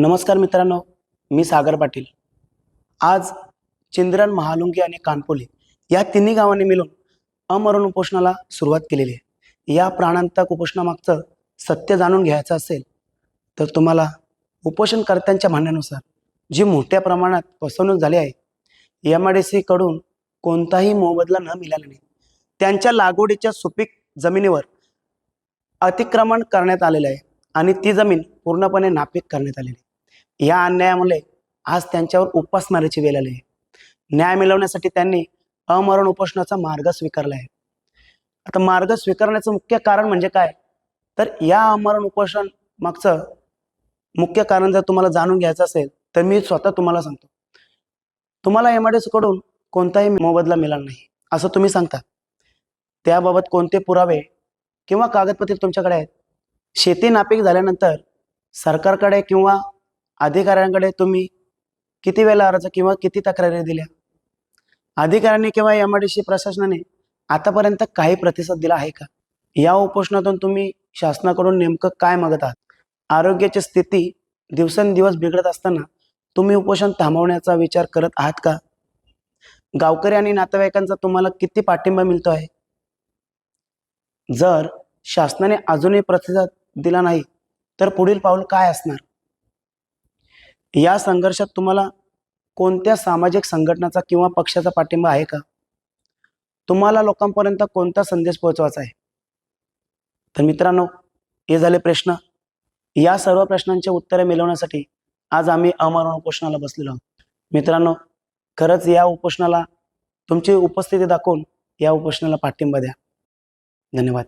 नमस्कार मित्रांनो मी सागर पाटील. आज चिंद्रन महालुंगी आणि कानपोली या तिन्ही गावांनी मिळून अमरण उपोषणाला सुरुवात केलेली आहे. या प्राणांतक उपोषणामागचं सत्य जाणून घ्यायचं असेल तर तुम्हाला उपोषणकर्त्यांच्या म्हणण्यानुसार जी मोठ्या प्रमाणात फसवणूक झाली आहे एम आय डी सीकडून कोणताही मोबदला न मिळाल्याने त्यांच्या लागवडीच्या सुपीक जमिनीवर अतिक्रमण करण्यात आलेलं आहे आणि ती जमीन पूर्णपणे नापीक करण्यात आलेली आहे. या अन्यायामुळे आज त्यांच्यावर उपासमारीची वेळ आली आहे. न्याय मिळवण्यासाठी त्यांनी अमरण उपोषणाचा मार्ग स्वीकारला आहे. आता मार्ग स्वीकारण्याचं मुख्य कारण म्हणजे काय? तर या अमरण उपोषण मागचं मुख्य कारण जर तुम्हाला जाणून घ्यायचं असेल तर मी स्वतः तुम्हाला सांगतो. तुम्हाला एमकडून कोणताही मोबदला मिळाला नाही. असं तुम्ही सांगता. त्याबाबत कोणते पुरावे किंवा कागदपत्रे तुमच्याकडे आहेत? शेती नापीक झाल्यानंतर सरकारकडे किंवा अधिकाऱ्यांकडे तुम्ही किती वेळा अर्ज किंवा किती तक्रारी दिल्या? अधिकाऱ्यांनी किंवा एम आय डी सी प्रशासनाने आतापर्यंत काही प्रतिसाद दिला आहे का? या उपोषणातून तुम्ही शासनाकडून नेमकं काय मागत आहात? आरोग्याची स्थिती दिवसेंदिवस बिघडत असताना तुम्ही उपोषण थांबवण्याचा विचार करत आहात का? गावकरी आणि नातेवाईकांचा तुम्हाला किती पाठिंबा मिळतो आहे? जर शासनाने अजूनही प्रतिसाद दिला नाही तर पुढील पाऊल काय असणार? या संघर्षात तुम्हाला कोणत्या सामाजिक संघटनाचा किंवा पक्षाचा पाठिंबा आहे का? तुम्हाला लोकांपर्यंत कोणता संदेश पोहोचवायचा आहे? तर मित्रांनो हे झाले प्रश्न. या सर्व प्रश्नांची उत्तरे मिळवण्यासाठी आज आम्ही अमरण उपोषणाला बसलेलो आहोत. मित्रांनो खरंच या उपोषणाला तुमची उपस्थिती दाखवून या उपोषणाला पाठिंबा द्या. धन्यवाद.